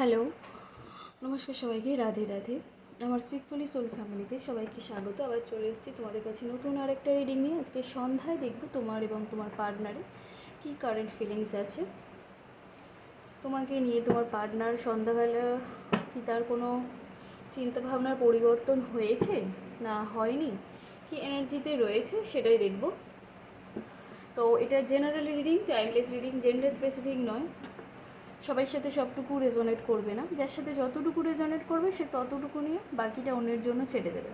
Hello. নমস্কার সবাইকে, রাধে রাধে। আমার স্পিকফুলি সোল ফ্যামিলিতে সবাইকে স্বাগত। আবার চলে এসেছি তোমাদের কাছে নতুন আরেকটা রিডিং নিয়ে। আজকে সন্ধ্যায় দেখব তোমার এবং তোমার পার্টনারে কী কারেন্ট ফিলিংস আছে। তোমাকে নিয়ে তোমার পার্টনার সন্ধ্যাবেলা কি তার কোনো চিন্তাভাবনার পরিবর্তন হয়েছে? না, হয়নি? কি এনার্জিতে রয়েছে? সেটাই দেখব। তো এটা general reading timeless reading gender specific নয়। সবার সাথে সবটুকু রেজোনেট করবে না। যার সাথে যতটুকু রেজোনেট করবে, সে ততটুকু নিয়ে বাকিটা অন্যের জন্য ছেড়ে দেবে।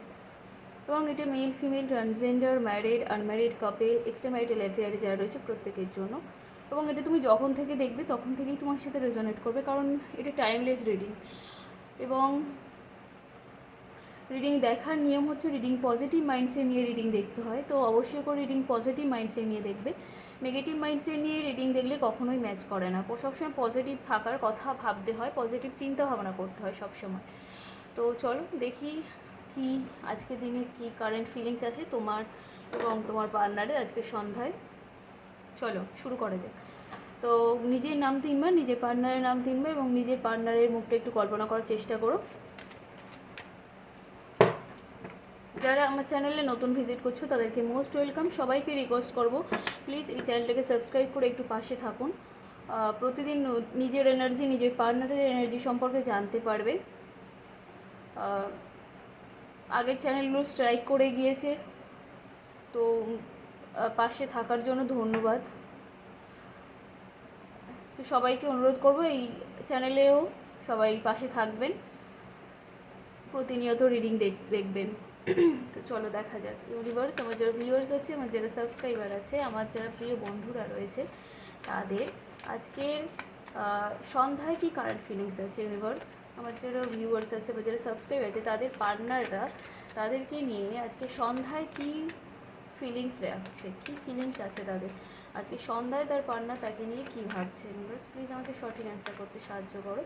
এবং এটা male female transgender married unmarried couple extra marital অ্যাফেয়ারে যারা রয়েছে প্রত্যেকের জন্য। এবং এটা তুমি যখন থেকে দেখবে, তখন থেকেই তোমার সাথে রেজোনেট করবে, কারণ এটা টাইমলেস রিডিং এবং রিডিং দেখার নিয়ম হচ্ছে রিডিং পজিটিভ মাইন্ডসে নিয়ে রিডিং দেখতে হয়। তো অবশ্যই করে রিডিং পজিটিভ মাইন্ডসে নিয়ে দেখবে। নেগেটিভ মাইন্ডসে নিয়ে রিডিং দেখলে কখনোই ম্যাচ করে না। সবসময় পজিটিভ থাকার কথা ভাবতে হয় পজিটিভ চিন্তা ভাবনা করতে হয় সবসময়। তো চলো দেখি কি আজকে দিনে কি কারেন্ট ফিলিংস আছে তোমার এবং তোমার পার্টনারের আজকে সন্ধ্যায়। চলো শুরু করা যাক। তো নিজের নাম তিনবার, নিজের পার্টনারের নাম তিনবার এবং নিজের পার্টনারের মুখটা একটু কল্পনা করার চেষ্টা করো। যারা আমার চ্যানেলে নতুন ভিজিট করছ, তাদেরকে মোস্ট ওয়েলকাম। সবাইকে রিকোয়েস্ট করব প্লিজ এই চ্যানেলটাকে সাবস্ক্রাইব করে একটু পাশে থাকুন। প্রতিদিন নিজের এনার্জি নিজের পার্টনারের এনার্জি সম্পর্কে জানতে পারবে। আগের চ্যানেলগুলো স্ট্রাইক করে গিয়েছে। তো পাশে থাকার জন্য ধন্যবাদ। তো সবাইকে অনুরোধ করব, এই চ্যানেলেও সবাই পাশে থাকবেন। প্রতিনিয়ত রিডিং দেখবেন। তো চলো দেখা যাক। ইউনিভার্স আমার যারা ভিউয়ার্স আছে, আমার যারা সাবস্ক্রাইবার আছে, আমার যারা প্রিয় বন্ধুরা রয়েছে, তাদের আজকের সন্ধ্যায় কি কারেন্ট ফিলিংস আছে ইউনিভার্স আমার যারা ভিউয়ার্স আছে বা যারা সাবস্ক্রাইব আছে, তাদের পার্টনাররা তাদেরকে নিয়ে আজকে সন্ধ্যায় কি ফিলিংস রাখছে কি ফিলিংস আছে তাদের? আজকে সন্ধ্যায় তার পার্টনার তাকে নিয়ে কি ভাবছে ইউনিভার্স প্লিজ আমাকে সঠিক অ্যান্সার করতে সাহায্য করো।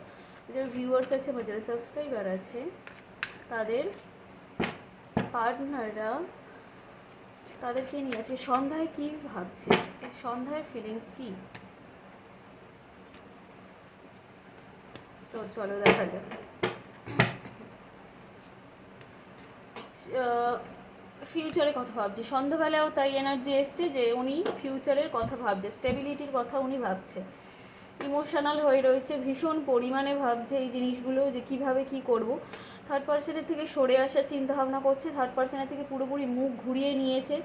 যারা ভিউয়ার্স আছে বা যারা সাবস্ক্রাইবার আছে, তাদের পার্টনাররা তাদেরকে নিয়ে আছে। সন্ধ্যায় কি ভাবছে? সন্ধ্যায় ফিলিংস কি? তো চলো দেখা যাক। ফিউচারের কথা ভাবছে। সন্ধ্যাবেলাও তাই এনার্জি এসছে যে উনি ফিউচারের কথা ভাবছে। স্টেবিলিটির কথা উনি ভাবছে। ইমোশনাল হয়ে রয়েছে, ভীষণ পরিমাণে ভাবছে এই জিনিসগুলো যে কীভাবে কি করব। থার্ড পার্সনের থেকে সরে আসার চিন্তা ভাবনা করছে থার্ড পার্সনের থেকে পুরোপুরি মুখ ঘুরিয়ে নিয়েছে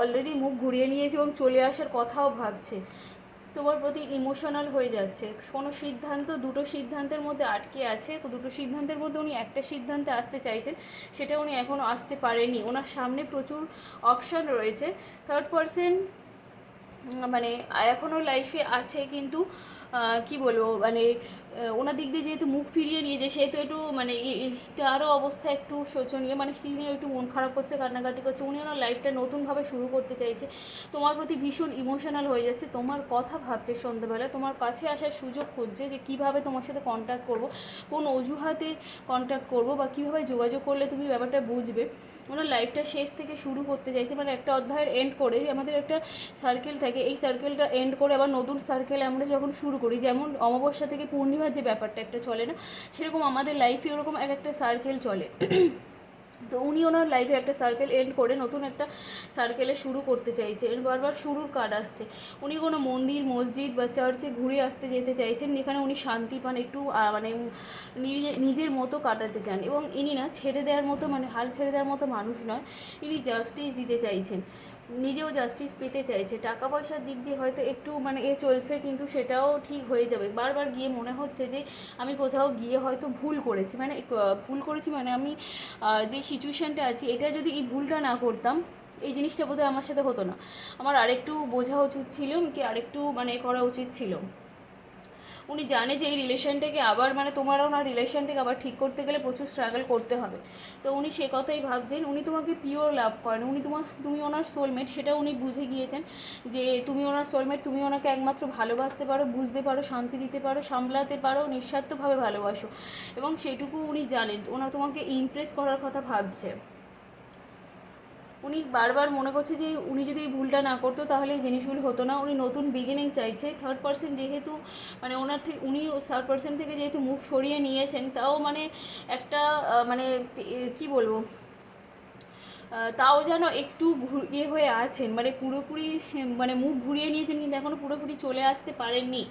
অলরেডি মুখ ঘুরিয়ে নিয়েছে এবং চলে আসার কথাও ভাবছে। তোমার প্রতি ইমোশনাল হয়ে যাচ্ছে। কোনো সিদ্ধান্ত, দুটো সিদ্ধান্তের মধ্যে আটকে আছে দুটো সিদ্ধান্তের মধ্যে উনি একটা সিদ্ধান্তে আসতে চাইছেন, সেটা উনি এখনও আসতে পারেনি ওনার সামনে প্রচুর অপশান রয়েছে। থার্ড পার্সন মানে এখনও লাইফে আছে কিন্তু কি বলব মানে ওনার দিক দিয়ে যেহেতু মুখ ফিরিয়ে নিয়েছে, সেহেতু একটু মানে তারও অবস্থা একটু শোচনীয় মানে সিনিও একটু মন খারাপ করছে, কান্নাকাটি করছে, উনি ওনার লাইফটা নতুনভাবে শুরু করতে চাইছে। তোমার প্রতি ভীষণ ইমোশনাল হয়ে যাচ্ছে, তোমার কথা ভাবছে সন্ধ্যাবেলা, তোমার কাছে আসার সুযোগ খুঁজছে যে কীভাবে তোমার সাথে কন্ট্যাক্ট করব, কোন অজুহাতে কন্ট্যাক্ট করব বা কীভাবে যোগাযোগ করলে তুমি ব্যাপারটা বুঝবে। ওনার লাইফটা শেষ থেকে শুরু করতে চাইছে। মানে একটা অধ্যায়ের এন্ড করে আমাদের একটা সার্কেল থাকে। এই সার্কেলটা এন্ড করে আবার নতুন সার্কেল আমরা যখন শুরু করি, যেমন অমাবস্যা থেকে পূর্ণিমার যে ব্যাপারটা একটা চলে না, সেরকম আমাদের লাইফে ওরকম এক একটা সার্কেল চলে। তো উনি ওনার লাইফে একটা সার্কেল এন্ড করে নতুন একটা সার্কেলে শুরু করতে চাইছেন বারবার শুরুর কার্ড আসছে। উনি কোনো মন্দির, মসজিদ বা চার্চে ঘুরে আসতে যেতে চাইছেন, যেখানে উনি শান্তি পান, একটু মানে নিজে- নিজের মতো কাটাতে চান। এবং ইনি না, ছেড়ে দেওয়ার মতো মানে হাল ছেড়ে দেওয়ার মতো মানুষ নয়, ইনি জাস্টিস দিতে চাইছেন। নিজেও জাস্টিস পেতে চাইছে। টাকা পয়সার দিক দিয়ে হয়তো একটু মানে এ চলছে, কিন্তু সেটাও ঠিক হয়ে যাবে। বারবার গিয়ে মনে হচ্ছে যে, আমি কোথাও গিয়ে হয়তো ভুল করেছি। মানে ভুল করেছি মানে আমি যে সিচুয়েশানটা আছি, এটা যদি এই ভুলটা না করতাম, এই জিনিসটা বোধহয় আমার সাথে হতো না। আমার আরেকটু বোঝা উচিত ছিল, কি আরেকটু মানে করা উচিত ছিল। উনি জানে যে এই রিলেশনটাকে আবার মানে তোমার ওনার রিলেশনটাকে আবার ঠিক করতে গেলে প্রচুর স্ট্রাগল করতে হবে। তো উনি সে কথাই ভাবছেন, উনি তোমাকে পিওর লাভ করেন, উনি তোমার তুমি ওনার সোলমেট সেটা উনি বুঝে গিয়েছেন যে তুমি ওনার সোলমেট তুমি ওনাকে একমাত্র ভালোবাসতে পারো, বুঝতে পারো, শান্তি দিতে পারো, সামলাতে পারো, নিঃস্বার্থভাবে ভালোবাসো। এবং সেটুকু উনি জানেন, ওনা তোমাকে ইমপ্রেস করার কথা ভাবছে। উনি বারবার মনে করছে যে উনি যদি এই ভুলটা না করতো তাহলে এই জিনিসগুলো হতো না। উনি নতুন বিগিনিং চাইছে। থার্ড পার্সন যেহেতু মানে ওনার থেকে উনি থার্ড পার্সন থেকে যেহেতু মুখ সরিয়ে নিয়েছেন, তাও মানে একটা মানে কি বলব? তাও যেন একটু ঘু- ইয়ে হয়ে আছেন। মানে পুরোপুরি মানে মুখ ঘুরিয়ে নিয়েছেন কিন্তু এখনও পুরোপুরি চলে আসতে পারেননি।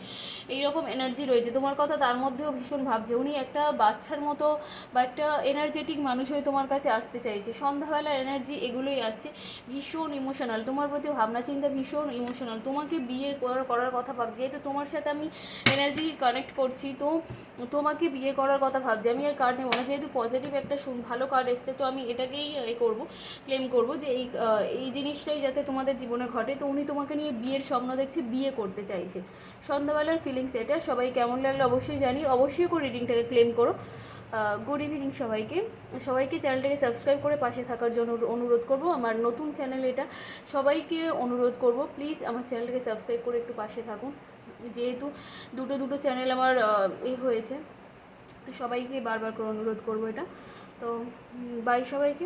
এইরকম এনার্জি রয়েছে। তোমার কথা তার মধ্যেও ভীষণ ভাবছে। উনি একটা বাচ্চার মতো বা একটা এনার্জেটিক মানুষ হয়ে তোমার কাছে আসতে চাইছে। সন্ধ্যাবেলার এনার্জি এগুলোই আসছে। ভীষণ ইমোশনাল তোমার প্রতি ভাবনা চিন্তা ভীষণ ইমোশনাল তোমাকে বিয়ে করার কথা ভাবছি। যেহেতু তোমার সাথে আমি এনার্জি কানেক্ট করছি, তো তোমাকে বিয়ে করার কথা ভাবছি। আমি আর কার্ড নেব না। যেহেতু পজিটিভ একটা ভালো কার্ড এসছে, তো আমি এটাকেই এ করব। ক্লেম করব যে এই এই জিনিসটাই যাতে তোমাদের জীবনে ঘটে। তো উনি তোমাকে নিয়ে বিয়ের স্বপ্ন দেখছে, বিয়ে করতে চাইছে। সন্ধ্যাবেলার ফিলিংস এটা। সবাই কেমন লাগল অবশ্যই জানি অবশ্যই করে রিডিংটাকে ক্লেম করো। গুড ইভিনিং সবাইকে। সবাইকে চ্যানেলটাকে সাবস্ক্রাইব করে পাশে থাকার জন্য অনুরোধ করব। আমার নতুন চ্যানেল এটা। সবাইকে অনুরোধ করব প্লিজ আমার চ্যানেলটাকে সাবস্ক্রাইব করে একটু পাশে থাকুন। যেহেতু দুটো দুটো চ্যানেল আমার এ হয়েছে। তো সবাইকে বারবার করে অনুরোধ করব এটা। তো বাই সবাইকে।